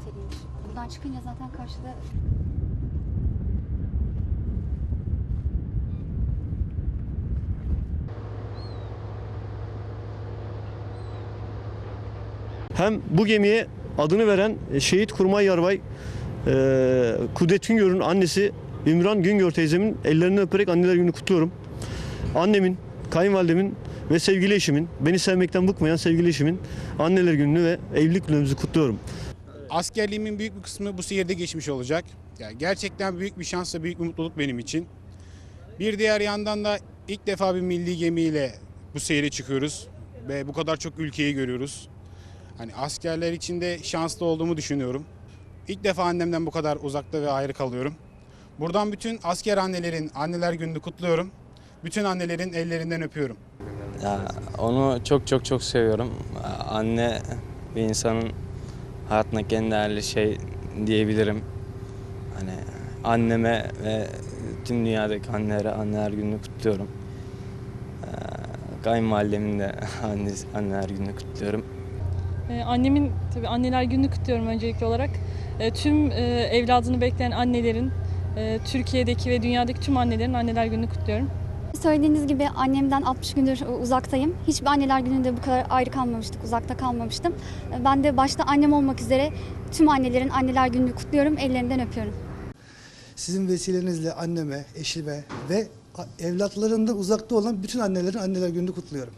Oteliymiş. Buradan çıkınca zaten karşıda Hem bu gemiye adını veren e, şehit kurmay yarbay e, Kudret Güngör'ün annesi İmran Güngör teyzemin ellerinden öperek anneler gününü kutluyorum. Annemin, kayınvalidemin ve sevgili eşimin, beni sevmekten bıkmayan sevgili eşimin anneler gününü ve evlilik günümüzü kutluyorum. Askerliğimin büyük bir kısmı bu seyirde geçmiş olacak. Yani gerçekten büyük bir şans ve büyük bir mutluluk benim için. Bir diğer yandan da ilk defa bir milli gemiyle bu seyre çıkıyoruz ve bu kadar çok ülkeyi görüyoruz. Hani askerler için de şanslı olduğumu düşünüyorum. İlk defa annemden bu kadar uzakta ve ayrı kalıyorum. Buradan bütün asker annelerin anneler gününü kutluyorum. Bütün annelerin ellerinden öpüyorum. Ya onu çok çok çok seviyorum. Anne bir insanın hayatındaki en değerli şey diyebilirim. Hani anneme ve tüm dünyadaki annelere anneler gününü kutluyorum. Ee, Kayınvalidemin de anne, anneler gününü kutluyorum. Ee, Annemin tabii anneler gününü kutluyorum öncelikli olarak. Ee, Tüm e, evladını bekleyen annelerin, e, Türkiye'deki ve dünyadaki tüm annelerin anneler gününü kutluyorum. Söylediğiniz gibi annemden 60 gündür uzaktayım. Hiçbir anneler gününde bu kadar ayrı kalmamıştık, uzakta kalmamıştım. Ben de başta annem olmak üzere tüm annelerin anneler gününü kutluyorum, ellerinden öpüyorum. Sizin vesilenizle anneme, eşime ve evlatlarından uzakta olan bütün annelerin anneler gününü kutluyorum.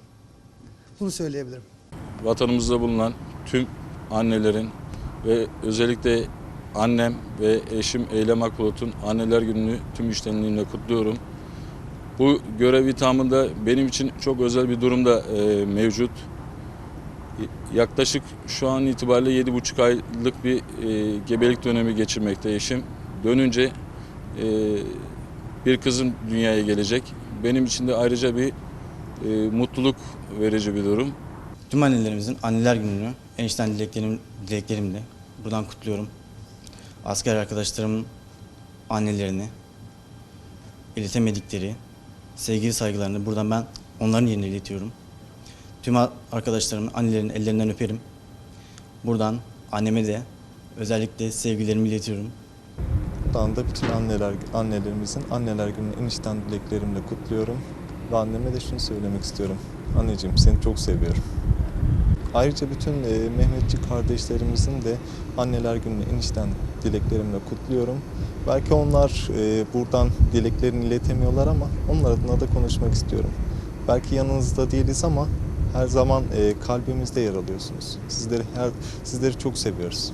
Bunu söyleyebilirim. vatanımızda bulunan tüm annelerin ve özellikle annem ve eşim Eylem Akbulut'un anneler gününü tüm iştenliğimle kutluyorum. Bu görev ithamında benim için çok özel bir durum da e, mevcut. Yaklaşık şu an itibariyle 7,5 aylık bir e, gebelik dönemi geçirmekte eşim. Dönünce e, bir kızım dünyaya gelecek. Benim için de ayrıca bir e, mutluluk verici bir durum. Tüm annelerimizin anneler gününü en dileklerim, dileklerimle buradan kutluyorum. Asker arkadaşlarımın annelerini, iletemedikleri sevgili saygılarını buradan ben onların yerine iletiyorum. Tüm arkadaşlarımın annelerinin ellerinden öperim. Buradan anneme de özellikle sevgilerimi iletiyorum. Buradan da bütün anneler, annelerimizin anneler gününü en içten dileklerimle kutluyorum. Ve anneme de şunu söylemek istiyorum. Anneciğim seni çok seviyorum. Ayrıca bütün e, Mehmetçik kardeşlerimizin de anneler gününü en içten dileklerimle kutluyorum. Belki onlar e, buradan dileklerini iletemiyorlar ama onlar adına da konuşmak istiyorum. Belki yanınızda değiliz ama her zaman e, kalbimizde yer alıyorsunuz. Sizleri her sizleri çok seviyoruz.